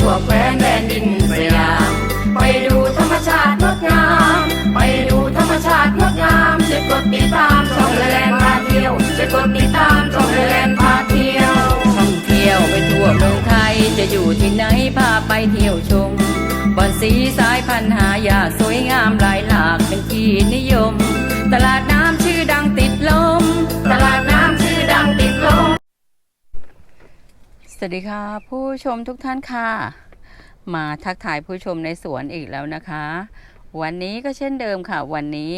ทั่วแคว้นแดนดินสยาม ไปดูธรรมชาติงดงาม ไปดูธรรมชาติงดงามช่วยกดติดตามช่องแลนพาเที่ยวช่วยกดติดตามช่องแลนพาเที่ยวท่องเที่ยวไปทั่วเมืองไทยจะอยู่ที่ไหนพาไปเที่ยวชมบอนสีสายพันหายากสวยงามหลายหลากเป็นที่นิยม ตลาดน้ำชื่อดังติดลม สวัสดีค่ะ ผู้ชมทุกท่านค่ะ มาทักทายผู้ชมในสวนอีกแล้วนะคะ วันนี้ก็เช่นเดิมค่ะ วันนี้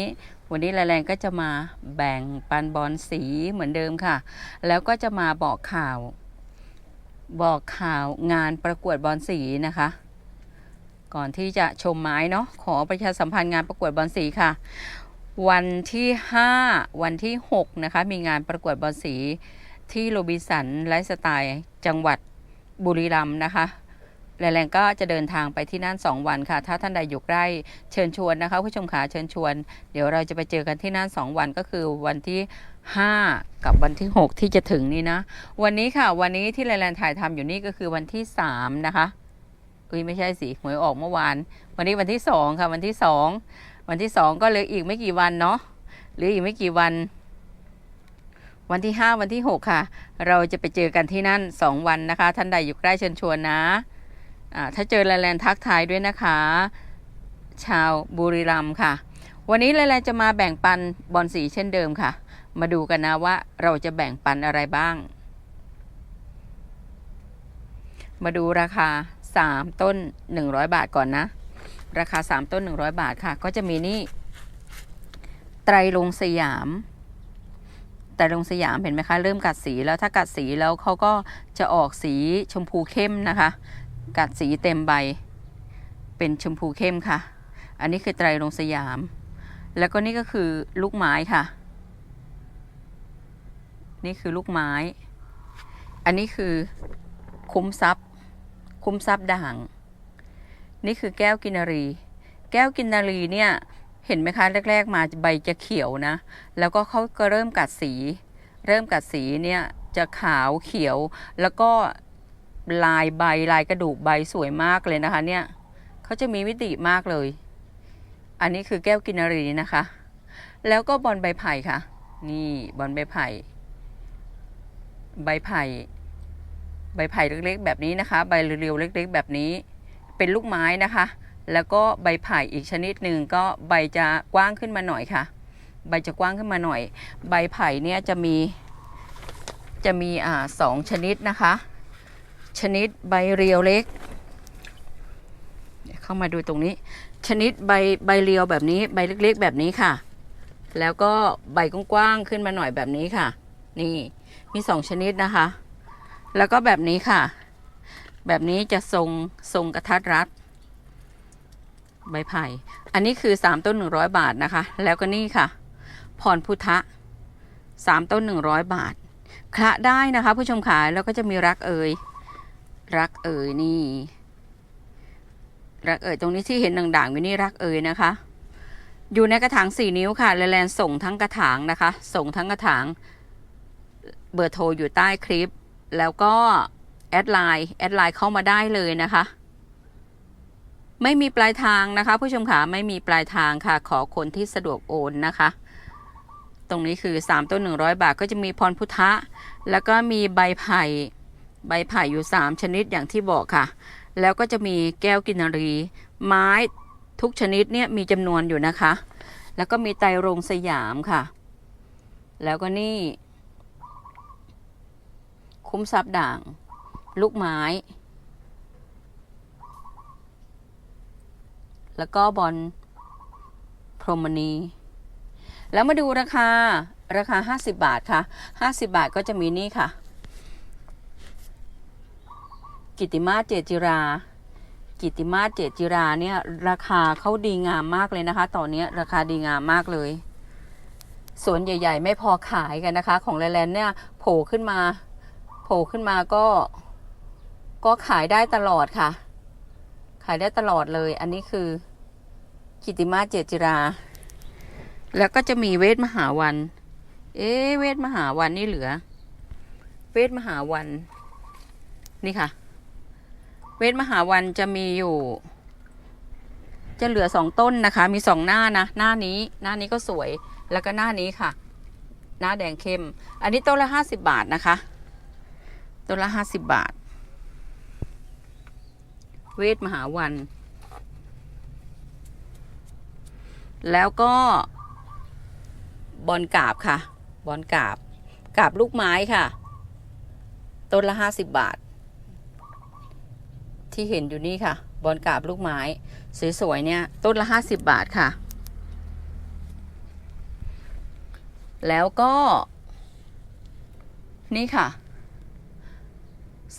วันนี้แรงก็จะมาแบ่งปันบอลสีเหมือนเดิมค่ะ แล้วก็จะมาบอกข่าว บอกข่าวงานประกวดบอลสีนะคะ ก่อนที่จะชมไม้เนาะขอประชาสัมพันธ์งานประกวดบอลสีค่ะ วันที่ 5 วันที่ 6 นะคะ มีงานประกวดบอลสี ที่โรบินสันไลฟ์สไตล์จังหวัดบุรีรัมย์นะคะแรงๆก็จะเดินทางไปที่นั่น 2 วันค่ะ ถ้าท่านใดอยู่ใกล้เชิญชวนนะคะ ผู้ชมขาเชิญชวน เดี๋ยวเราจะไปเจอกันที่นั่น 2 วันก็คือวันที่ 5 กับวันที่ 6 ที่จะถึงนี่นะ วันนี้ค่ะ วันนี้ที่แรงๆถ่ายทำอยู่นี่ก็คือวันที่ 3 นะคะอุ้ยไม่ใช่สิหวยออกเมื่อวาน วันนี้วันที่ 2 ค่ะ วันที่ 2 วันที่ 2 ก็เหลืออีกไม่กี่วันเนาะเหรืออีกไม่กี่วัน วันที่ 5 วันที่ 6 ค่ะ เราจะไปเจอกันที่นั่น 2 วันนะคะ ท่านใดอยู่ใกล้เชิญชวนนะอ่าถ้าเจอแลนด์ทักทายด้วยนะคะ ชาวบุรีรัมย์ค่ะ วันนี้แลนด์จะมาแบ่งปันบอลสีเช่นเดิมค่ะ มาดูกันนะว่าเราจะแบ่งปันอะไรบ้าง มาดูราคา 3 ต้น 100 บาทก่อนนะ ราคา 3 ต้น 100 บาทค่ะ ก็จะมีนี่ไตรลงสยาม แต่ลงสยามเห็นไหมคะเริ่มกัดสีแล้วถ้ากัดสีแล้วเขาก็จะออกสีชมพูเข้มนะคะ กัดสีเต็มใบ เป็นชมพูเข้มค่ะ อันนี้คือไตรลงสยาม แล้วก็นี่ก็คือลูกไม้ค่ะ นี่คือลูกไม้ อันนี้คือคุ้มทรัพย์ คุ้มทรัพย์ด่าง นี่คือแก้วกินรี แก้วกินนารีเนี่ย เห็นไหมคะแรก ๆ มาใบจะเขียวนะ แล้วก็เขาก็เริ่มกัดสี เริ่มกัดสีเนี่ยจะขาวเขียว แล้วก็ลายใบลายกระดูกใบสวยมากเลยนะคะเนี่ยเขาจะมีวิติมากเลย อันนี้คือแก้วกินารีนะคะ แล้วก็บอลใบไผ่ค่ะ นี่บอลใบไผ่ ใบไผ่ ใบไผ่เล็กๆ แบบนี้นะคะ ใบเรียวๆเล็ก ๆ แบบนี้ เป็นลูกไม้นะคะ แล้วก็ใบไผ่อีกชนิดหนึ่งก็ใบจะกว้างขึ้นมาหน่อยค่ะ ใบจะกว้างขึ้นมาหน่อย ใบไผ่เนี่ยจะมีจะมีอ่าสองชนิดนะคะ ชนิดใบเรียวเล็กเข้ามาดูตรงนี้ ชนิดใบใบเรียวแบบนี้ใบเล็กๆแบบนี้ค่ะ แล้วก็ใบกว้างๆขึ้นมาหน่อยแบบนี้ค่ะ นี่มีสองชนิดนะคะ แล้วก็แบบนี้ค่ะ แบบนี้จะทรงทรงกระทัดรัด ใบไผ่ อันนี้คือ 3 ต้น 100 บาทนะคะ แล้วก็นี่ค่ะ พรพุทธะ 3 ต้น 100 บาทคละได้นะคะ ผู้ชมขายแล้วก็จะมีรักเอ่ยรักเอ่ยนี่ รักเอ่ยตรงนี้ที่เห็นด่างๆอยู่นี่รักเอ่ยนะคะ อยู่ในกระถาง4นิ้วค่ะแลนส่งทั้งกระถางนะคะ ส่งทั้งกระถาง เบอร์โทรอยู่ใต้คลิป แล้วก็แอดไลน์แอดไลน์เข้ามาได้เลยนะคะ ไม่มีปลายทางนะคะ ผู้ชมขาไม่มีปลายทางค่ะ ขอคนที่สะดวกโอนนะคะ ตรงนี้คือ 3 ต้น 100 บาทก็จะมีพรพุทธะ แล้วก็มีใบไผ่ใบไผ่อยู่ 3 ชนิดอย่างที่บอกค่ะ แล้วก็จะมีแก้วกินรี ไม้ทุกชนิดเนี่ยมีจำนวนอยู่นะคะ แล้วก็มีไตรงสยามค่ะ แล้วก็นี่ คุ้มทรัพย์ด่าง ลูกไม้ แล้วก็บอลพรมณี แล้วมาดูราคาราคา 50 บาทค่ะ 50 บาทก็จะมีนี่ค่ะ กิติมาเจจิรา กิติมาเจจิราเนี่ยราคาเขาดีงามมากเลยนะคะ ตอนนี้ราคาดีงามมากเลยสวนใหญ่ ๆ ไม่พอขายกันนะคะ ของแลนด์เนี่ยโผล่ขึ้นมา โผล่ขึ้นมาก็ ก็ขายได้ตลอดค่ะ ขายได้ตลอดเลย อันนี้คือ กิติมาเจจิรา แล้วก็จะมีเวทมหาวัน เอ๊เวทมหาวันนี่เหลือ เวทมหาวัน นี่ค่ะ เวทมหาวันจะมีอยู่ จะเหลือสองต้นนะคะ มีสองหน้านะ หน้านี้ หน้านี้ก็สวย แล้วก็หน้านี้ค่ะ หน้าแดงเข้ม อันนี้ต้นละห้าสิบาทนะคะ ต้นละห้าสิบบาท เวทมหาวัน แล้วก็บอลกาบค่ะ บอลกาบ กาบลูกไม้ค่ะ ต้นละห้าสิบบาท ที่เห็นอยู่นี่ค่ะ บอลกาบลูกไม้ สวยๆเนี่ย ต้นละห้าสิบบาทค่ะ แล้วก็ นี่ค่ะ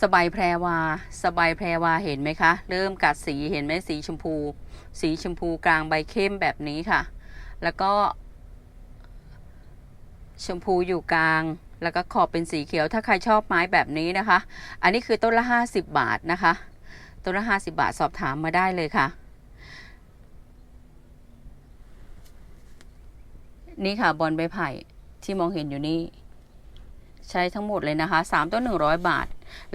สบายแพรวา สบายแพรวาเห็นไหมคะ เริ่มกัดสีเห็นไหมสีชมพู สีชมพูกลางใบเข้มแบบนี้ค่ะ แล้วก็ ชมพูอยู่กลาง แล้วก็ขอบเป็นสีเขียวถ้าใครชอบไม้แบบนี้นะคะ อันนี้คือต้นละ 50 บาทนะคะ ต้นละ 50 บาทสอบถามมาได้เลยค่ะ นี่ค่ะบอลใบไผ่ที่มองเห็นอยู่นี่ใช้ทั้งหมดเลยนะคะ 3 ต้น 100 บาท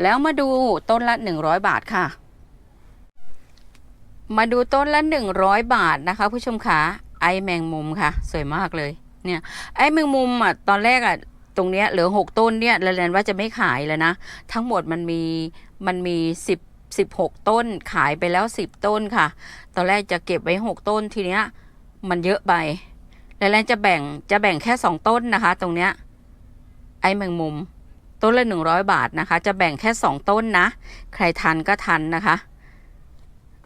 แล้วมาดูต้นละ 100 บาทค่ะ มาดูต้นละ 100 บาทนะคะ ผู้ชมคะไอแมงมุมค่ะ สวยมากเลยเนี่ยไอแมงมุมอะตอนแรกอะตรงเนี้ยเหลือหกต้นเนี่ยแล้วแลนว่าจะไม่ขายแล้วนะ ทั้งหมดมันมีมันมีสิบสิบหกต้นขายไปแล้วสิบต้นค่ะ ตอนแรกจะเก็บไว้หกต้นทีเนี้ยมันเยอะไปแล้วแลนจะแบ่งจะแบ่งแค่สองต้นนะคะ ตรงเนี้ยไอแมงมุม ต้นละหนึ่งร้อยบาทนะคะ จะแบ่งแค่สองต้นนะ ใครทันก็ทันนะคะ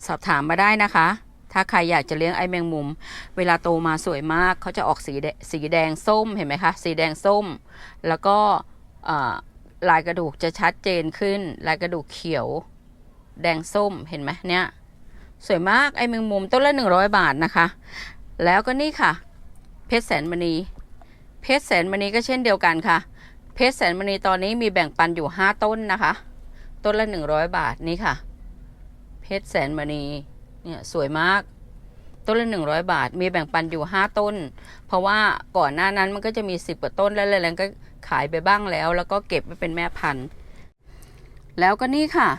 สอบถามมาได้นะคะ ถ้าใครอยากจะเลี้ยงไอ้แมงมุม เวลาโตมาสวยมากเขาจะออกสีแดสีแดงส้มเห็นไหมคะ สีแดงส้ม แล้วก็ลายกระดูกจะชัดเจนขึ้น ลายกระดูกเขียว แดงส้มเห็นไหมเนี่ยสวยมากไอ้แมงมุมต้นละหนึ่งร้อยบาทนะคะ แล้วก็นี่ค่ะ เพชรแสนมณี เพชรแสนมณีก็เช่นเดียวกันค่ะ เพชรแสนมณีตอนนี้มีแบ่งปันอยู่ห้าต้นนะคะ ต้นละหนึ่งร้อยบาทนี่ค่ะ เพชรแสนมณีเนี่ยสวยมาก ต้นละหนึ่งร้อยบาท มีแบ่งปันอยู่ห้าต้น เพราะว่าก่อนหน้านั้นมันก็จะมีสิบกว่าต้นแล้วแล้วก็ขายไปบ้างแล้ว แล้วก็เก็บไว้เป็นแม่พันธุ์ แล้วก็นี่ค่ะ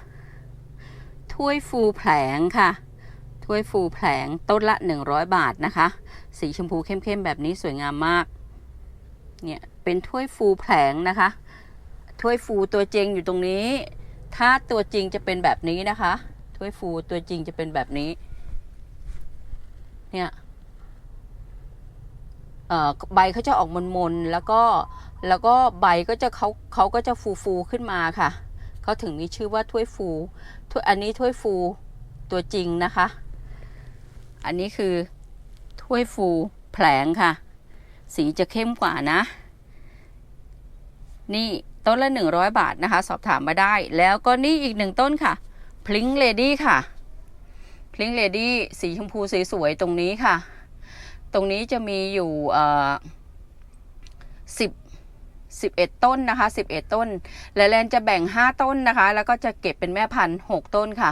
ถ้วยฟูแผลงค่ะถ้วยฟูแผลงต้นละหนึ่งร้อยบาทนะคะ สีชมพูเข้มๆ แบบนี้สวยงามมาก เนี่ย เป็นถ้วยฟูแผลงนะคะ ถ้วยฟูตัวจริงอยู่ตรงนี้ ถ้าตัวจริงจะเป็นแบบนี้นะคะ ถ้วยฟูตัวจริงจะเป็นแบบนี้ เนี่ยใบเขาจะออกมนๆแล้วก็แล้วก็ใบก็จะเขาเขาก็จะฟูฟูขึ้นมาค่ะเขาถึงมีชื่อว่าถ้วยฟูถ้วยอันนี้ถ้วยฟูตัวจริงนะคะ อันนี้คือถ้วยฟูแผลงค่ะ สีจะเข้มกว่านะ นี่ต้นละหนึ่งร้อยบาทนะคะ สอบถามมาได้ แล้วก็นี่อีกหนึ่งต้นค่ะ พลิงเลดี้ค่ะ พลิงเลดี้สีชมพูสวยๆ ตรงนี้ค่ะ ตรงนี้จะมีอยู่สิบสิบเอ็ดต้นนะคะสิบเอ็ดต้น และแลนจะแบ่งห้าต้นนะคะ แล้วก็จะเก็บเป็นแม่พันธุ์หกต้นค่ะ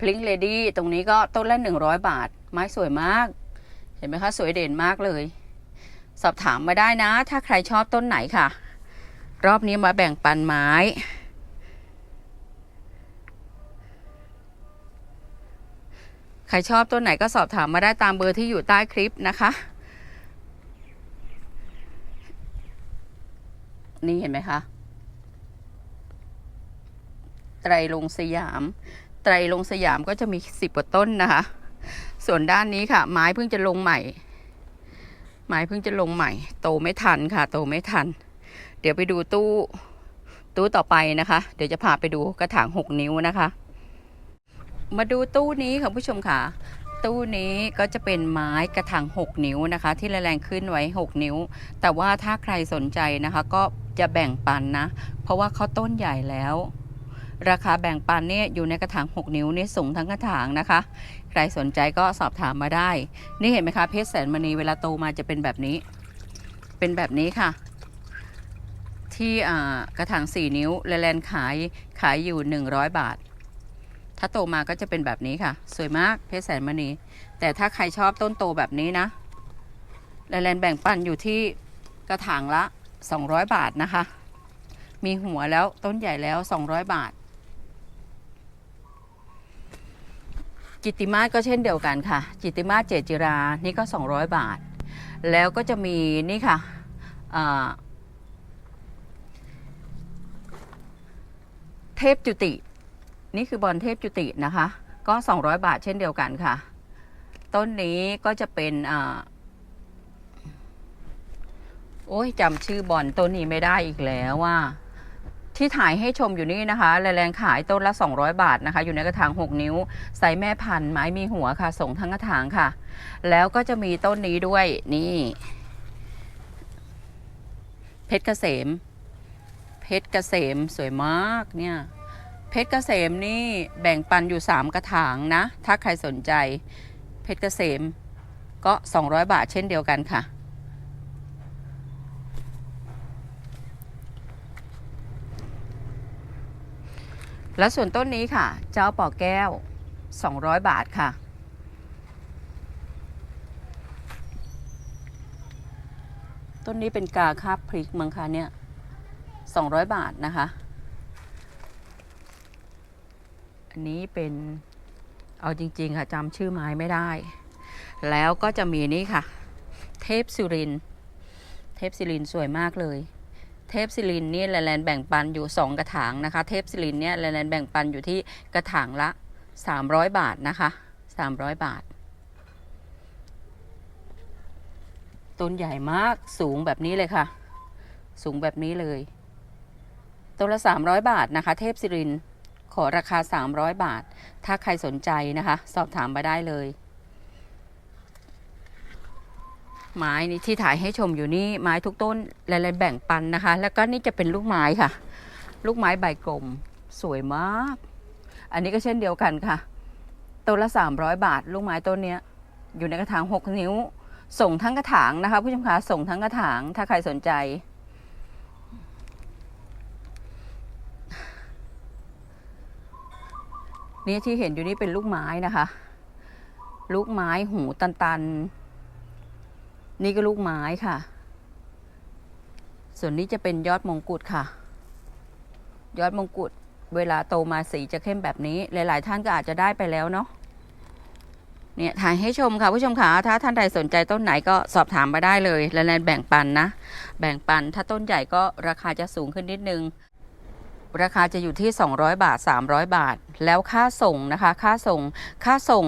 พลิงเลดี้ตรงนี้ก็ต้นละหนึ่งร้อยบาท ไม้สวยมาก เห็นไหมคะ สวยเด่นมากเลย สอบถามมาได้นะ ถ้าใครชอบต้นไหนค่ะ รอบนี้มาแบ่งปันไม้ ใครชอบต้นไหนก็สอบถามมาได้ตามเบอร์ที่อยู่ใต้คลิปนะคะ นี่เห็นไหมคะไตรลงสยาม ไตรลงสยามก็จะมีสิบกว่าต้นนะคะ ส่วนด้านนี้ค่ะ ไม้เพิ่งจะลงใหม่ ไม้เพิ่งจะลงใหม่ โตไม่ทันค่ะ โตไม่ทัน เดี๋ยวไปดูตู้ตู้ต่อไปนะคะ เดี๋ยวจะพาไปดูกระถางหกนิ้วนะคะ มาดูตู้นี้ค่ะผู้ชมค่ะ ตู้นี้ก็จะเป็นไม้กระถาง 6 นิ้วนะคะ ที่แรงขึ้นไว้ 6 นิ้ว แต่ว่าถ้าใครสนใจนะคะ ก็จะแบ่งปันนะ เพราะว่าเขาต้นใหญ่แล้วราคาแบ่งปันเนี่ยอยู่ในกระถาง 6 นิ้วนี่สูงทั้งกระถางนะคะ ใครสนใจก็สอบถามมาได้ นี่เห็นไหมคะเพชรแสนมณีเวลาโตมาจะเป็นแบบนี้ เป็นแบบนี้ค่ะ ที่กระถาง4 นิ้วแลนขายขายอยู่ 100 บาท ถ้าโตมาก็จะเป็นแบบนี้ค่ะ สวยมากเพชรแสนมณี แต่ถ้าใครชอบต้นโตแบบนี้นะแลนแบ่งปันอยู่ที่กระถางละ 200 บาทนะคะ มีหัวแล้วต้นใหญ่แล้ว 200 บาท จิติมาศก็เช่นเดียวกันค่ะ จิติมาศเจจิรา นี่ก็ 200 บาท แล้วก็จะมีนี่ค่ะอ่า เทพจุติ นี่คือบอลเทพจุตินะคะ ก็ 200 บาทเช่นเดียวกันค่ะ ต้นนี้ก็จะเป็นอ่าโอ้ยจำชื่อบอลต้นนี้ไม่ได้อีกแล้วว่า ที่ถ่ายให้ชมอยู่นี่นะคะแรงขายต้นละ 200 บาทนะคะ อยู่ในกระถาง 6 นิ้วไซส์แม่พันธุ์ไม้มีหัวค่ะ ส่งทั้งกระถางค่ะ แล้วก็จะมีต้นนี้ด้วยนี่ เพชรเกษม เพชรเกษมสวยมากเนี่ยเพชรเกษมนี่แบ่งปันอยู่ 3 กระถางนะ ถ้าใครสนใจ เพชรเกษมก็ 200 บาทเช่นเดียวกันค่ะ และส่วนต้นนี้ค่ะ เจ้าปอแก้ว 200 บาทค่ะต้นนี้เป็นกาคาบพริกมังคะเนี่ย 200 บาทนะคะ อันนี้เป็นเอาจริง ๆ ค่ะจำชื่อไม้ไม่ได้ แล้วก็จะมีนี่ค่ะ เทพสุริน เทพศิรินสวยมากเลย เทพศิรินนี่แลนด์แบ่งปันอยู่ 2 กระถางนะคะ เทพศิรินเนี่ยแลนด์แบ่งปันอยู่ที่กระถางละ 300 บาทนะคะ 300 บาทต้นใหญ่มากสูงแบบนี้เลยค่ะ สูงแบบนี้เลย ต้นละ 300 บาทนะคะ เทพศิริน ขอราคา 300 บาท ถ้าใครสนใจนะคะ สอบถามมาได้เลย ไม้นี่ที่ถ่ายให้ชมอยู่นี่ไม้ทุกต้นหลายๆแบ่งปันนะคะ แล้วก็นี่จะเป็นลูกไม้ค่ะ ลูกไม้ใบกลม สวยมาก อันนี้ก็เช่นเดียวกันค่ะต้นละ 300 บาท ลูกไม้ต้นเนี้ยอยู่ในกระถาง 6 นิ้ว ส่งทั้งกระถางนะคะ ผู้ชมคะส่งทั้งกระถางถ้าใครสนใจ นี่ที่เห็นอยู่นี่เป็นลูกไม้นะคะ ลูกไม้หูตันๆ นี่ก็ลูกไม้ค่ะ ส่วนนี้จะเป็นยอดมงกุฎค่ะ ยอดมงกุฎเวลาโตมาสีจะเข้มแบบนี้ หลาย ๆ ท่านก็อาจจะได้ไปแล้วเนาะเนี่ยถ่ายให้ชมค่ะผู้ชมค่ะถ้าท่านใดสนใจต้นไหนก็สอบถามมาได้เลย และแนนแบ่งปันนะ แบ่งปันถ้าต้นใหญ่ก็ราคาจะสูงขึ้นนิดนึง ราคาจะอยู่ที่ 200 บาท 300 บาท แล้วค่าส่งนะคะ ค่าส่ง ค่าส่ง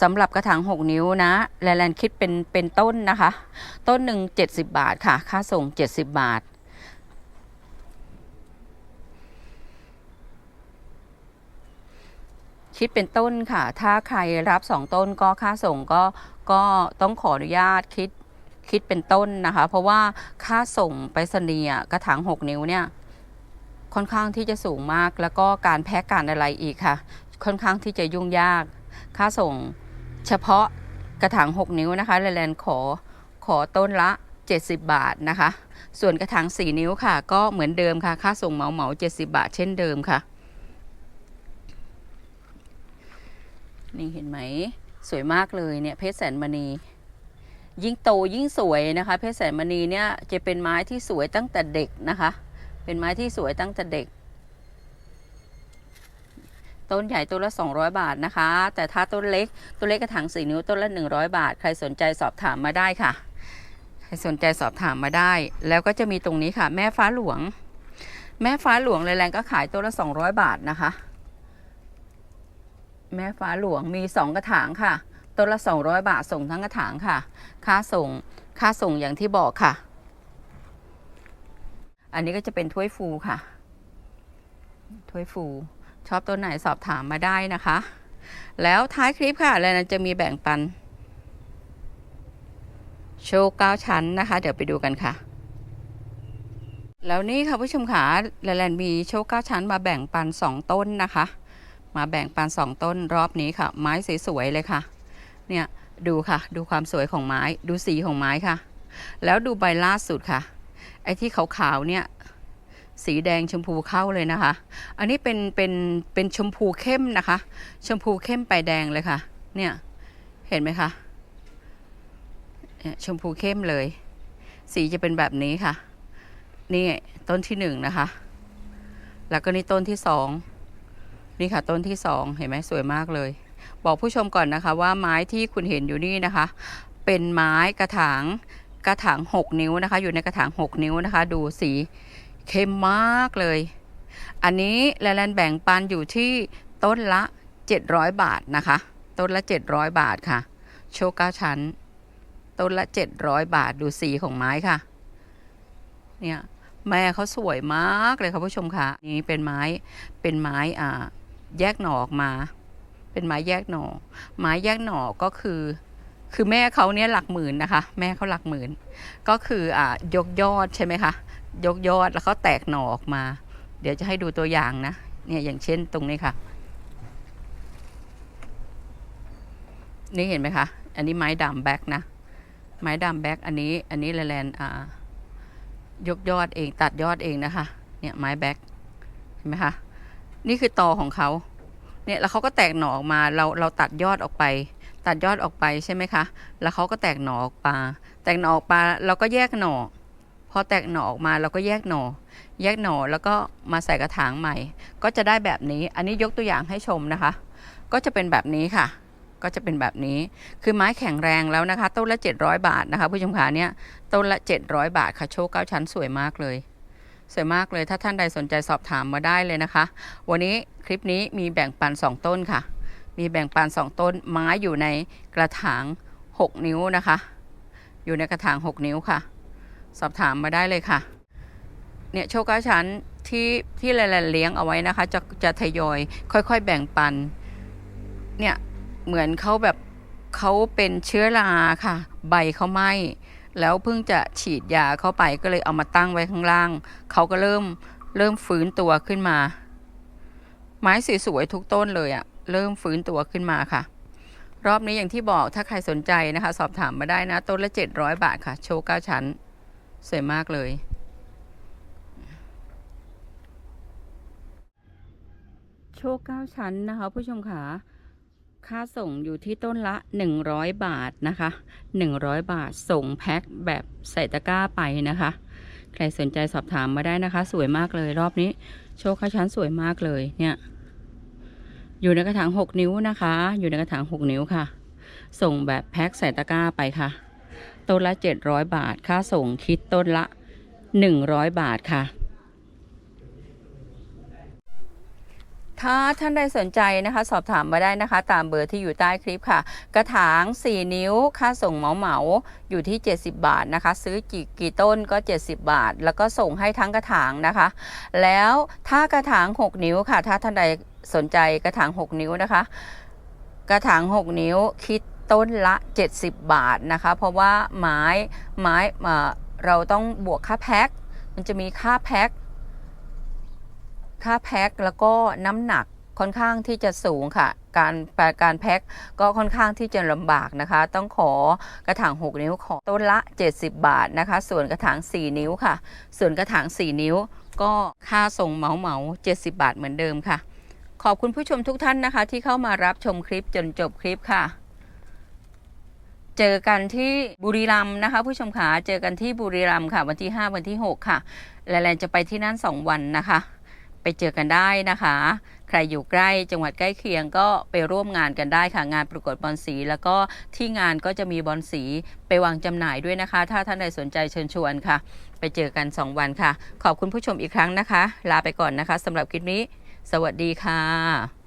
สำหรับกระถาง 6 นิ้วนะ แลนด์คิดเป็น เป็นต้นนะคะ ต้นหนึ่ง70 บาทค่ะ ค่าส่ง 70 บาท คิดเป็นต้นค่ะ ถ้าใครรับ 2 ต้นก็ค่าส่งก็ ก็ต้องขออนุญาตคิด คิดเป็นต้นนะคะ เพราะว่าค่าส่งไปรษณียะกระถาง 6 นิ้วเนี่ย ค่อนข้างที่จะสูงมาก แล้วก็การแพ็กการอะไรอีกค่ะ ค่อนข้างที่จะยุ่งยาก ค่าส่งเฉพาะกระถาง 6 นิ้วนะคะแลนด์ขอขอต้นละ 70 บาทนะคะ ส่วนกระถาง 4 นิ้วค่ะ ก็เหมือนเดิมค่ะ ค่าส่งเหมาเหมา70 บาท เช่นเดิมค่ะ นี่เห็นไหม สวยมากเลยเนี่ยเพชรแสนมณี ยิ่งโตยิ่งสวยนะคะ เพชรแสนมณีเนี่ยจะเป็นไม้ที่สวยตั้งแต่เด็กนะคะ เป็นไม้ที่สวยตั้งแต่เด็ก ต้นใหญ่ต้นละ 200 บาทนะคะ แต่ถ้าต้นเล็กต้นเล็กกระถาง4นิ้วต้นละ 100 บาท ใครสนใจสอบถามมาได้ค่ะ ใครสนใจสอบถามมาได้ แล้วก็จะมีตรงนี้ค่ะ แม่ฟ้าหลวง แม่ฟ้าหลวงเลยแรงก็ขายต้นละ 200 บาทนะคะ แม่ฟ้าหลวงมี 2 กระถางค่ะต้นละ 200 บาทส่งทั้งกระถางค่ะ ค่าส่ง ค่าส่งอย่างที่บอกค่ะ อันนี้ก็จะเป็นถ้วยฟูค่ะ ถ้วยฟู ชอบตัวไหนสอบถามมาได้นะคะ แล้วท้ายคลิปค่ะแล้วจะมีแบ่งปัน โชว์เก้าชั้นนะคะ เดี๋ยวไปดูกันค่ะ แล้วนี่ค่ะผู้ชมขาแลนมีโชว์เก้าชั้นมาแบ่งปันสองต้นนะคะ มาแบ่งปันสองต้นรอบนี้ค่ะ ไม้สวยๆเลยค่ะ เนี่ยดูค่ะ ดูความสวยของไม้ ดูสีของไม้ค่ะ แล้วดูใบล่าสุดค่ะ ไอ้ที่ขาวๆเนี่ยสีแดงชมพูเข้าเลยนะคะ อันนี้เป็นเป็นเป็นชมพูเข้มนะคะ ชมพูเข้มไปแดงเลยค่ะ เนี่ยเห็นไหมคะชมพูเข้มเลย สีจะเป็นแบบนี้ค่ะ นี่ต้นที่หนึ่งนะคะ แล้วก็นี่ต้นที่สองนี่ค่ะต้นที่สองเห็นไหมสวยมากเลย บอกผู้ชมก่อนนะคะว่าไม้ที่คุณเห็นอยู่นี่นะคะ เป็นไม้กระถาง กระถาง 6 นิ้วนะคะ อยู่ในกระถาง 6 นิ้วนะคะ ดูสีเข้มมากเลย อันนี้แลนแลนแบ่งปันอยู่ที่ต้นละ 700 บาทนะคะ ต้นละ 700 บาทค่ะ โชก้าชั้น ต้นละ 700 บาทดูสีของไม้ค่ะ เนี่ยแม่เขาสวยมากเลยค่ะผู้ชมค่ะนี่เป็นไม้เป็นไม้อ่าแยกหน่อออกมา เป็นไม้แยกหน่อ ไม้แยกหน่อก็คือ คือแม่เขาเนี่ยหลักหมื่นนะคะ แม่เขาหลักหมื่น ก็คืออ่ายกยอดใช่ไหมคะ ยกยอดแล้วเขาแตกหน่อออกมา เดี๋ยวจะให้ดูตัวอย่างนะ เนี่ยอย่างเช่นตรงนี้ค่ะ นี่เห็นไหมคะ อันนี้ไม้ดำแบ็กนะ ไม้ดำแบ็กอันนี้ อันนี้แลนแลนอ่ายกยอดเองตัดยอดเองนะคะ เนี่ยไม้แบ็กเห็นไหมคะ นี่คือตอของเขา เนี่ยแล้วเขาก็แตกหน่อออกมา เราเราตัดยอดออกไป ตัดยอดออกไปใช่ไหมคะ แล้วเขาก็แตกหน่อออกมา แตกหน่อออกมาเราก็แยกหน่อ พอแตกหน่อออกมาเราก็แยกหน่อ แยกหน่อแล้วก็มาใส่กระถางใหม่ ก็จะได้แบบนี้ อันนี้ยกตัวอย่างให้ชมนะคะ ก็จะเป็นแบบนี้ค่ะ ก็จะเป็นแบบนี้ คือไม้แข็งแรงแล้วนะคะ ต้นละ 700 บาทนะคะ ผู้ชมขาเนี่ย ต้นละ 700 บาทค่ะโชว์เก้าชั้นสวยมากเลยสวยมากเลยถ้าท่านใดสนใจสอบถามมาได้เลยนะคะ วันนี้คลิปนี้มีแบ่งปัน 2 ต้นค่ะ มีแบ่งปัน2ต้นไม้อยู่ในกระถาง 6 นิ้วนะคะ อยู่ในกระถาง 6 นิ้วค่ะ สอบถามมาได้เลยค่ะ เนี่ยโชว์เก้าชั้นที่ที่แลนๆเลี้ยงเอาไว้นะคะ จะจะทยอยค่อยๆ แบ่งปัน เนี่ยเหมือนเขาแบบเขาเป็นเชื้อราค่ะ ใบเขาไหม้แล้วเพิ่งจะฉีดยาเข้าไปก็เลยเอามาตั้งไว้ข้างล่าง เขาก็เริ่มเริ่มฟื้นตัวขึ้นมา ไม้สวยๆทุกต้นเลยอะ เริ่มฟื้นตัวขึ้นมาค่ะ รอบนี้อย่างที่บอกถ้าใครสนใจนะคะ สอบถามมาได้นะต้นละ 700 บาทค่ะ โชว์เก้าชั้น สวยมากเลยโชว์เก้าชั้นนะคะ ผู้ชมค่ะค่าส่งอยู่ที่ต้นละ 100 บาทนะคะ 100 บาทส่งแพ็คแบบใส่ตะกร้าไปนะคะ ใครสนใจสอบถามมาได้นะคะ สวยมากเลยรอบนี้ โชว์ค่าชั้นสวยมากเลยเนี่ย อยู่ในกระถาง 6 นิ้วนะคะ อยู่ในกระถาง 6 นิ้วค่ะ ส่งแบบแพ็คใส่ตะกร้าไปค่ะ ต้นละ 700 บาท ค่าส่งคิดต้นละ 100 บาทค่ะ ถ้าท่านใดสนใจนะคะ สอบถามมาได้นะคะ ตามเบอร์ที่อยู่ใต้คลิปค่ะ กระถาง 4 นิ้ว ค่าส่งเหมาเหมาอยู่ที่ 70 บาทนะคะ ซื้อกี่กี่ต้นก็ 70 บาท แล้วก็ส่งให้ทั้งกระถางนะคะ แล้วถ้ากระถาง 6 นิ้วค่ะ ถ้าท่านใด สนใจกระถาง 6 นิ้วนะคะ กระถาง 6 นิ้วคิดต้นละ 70 บาทนะคะ เพราะว่าไม้ไม้เอ่อเราต้องบวกค่าแพ็ค มันจะมีค่าแพ็ค ค่าแพ็คแล้วก็น้ำหนักค่อนข้างที่จะสูงค่ะ การการแพ็คก็ค่อนข้างที่จะลำบากนะคะ ต้องขอกระถาง 6 นิ้วขอต้นละ 70 บาทนะคะ ส่วนกระถาง 4 นิ้วค่ะ ส่วนกระถาง 4 นิ้วก็ค่าส่งเหมาเหมา70 บาทเหมือนเดิมค่ะ ขอบคุณผู้ชมทุกท่านนะคะ ที่เข้ามารับชมคลิปจนจบคลิปค่ะ เจอกันที่บุรีรัมย์นะคะ ผู้ชมขาเจอกันที่บุรีรัมย์ค่ะ วันที่ 5 วันที่ 6 ค่ะแลนจะไปที่นั่น 2 วันนะคะ ไปเจอกันได้นะคะ ใครอยู่ใกล้จังหวัดใกล้เคียงก็ไปร่วมงานกันได้ค่ะ งานประกวดบอลสี แล้วก็ที่งานก็จะมีบอลสีไปวางจำหน่ายด้วยนะคะ ถ้าท่านใดสนใจเชิญชวนค่ะ ไปเจอกัน 2 วันค่ะ ขอบคุณผู้ชมอีกครั้งนะคะ ลาไปก่อนนะคะสำหรับคลิปนี้ สวัสดีค่ะ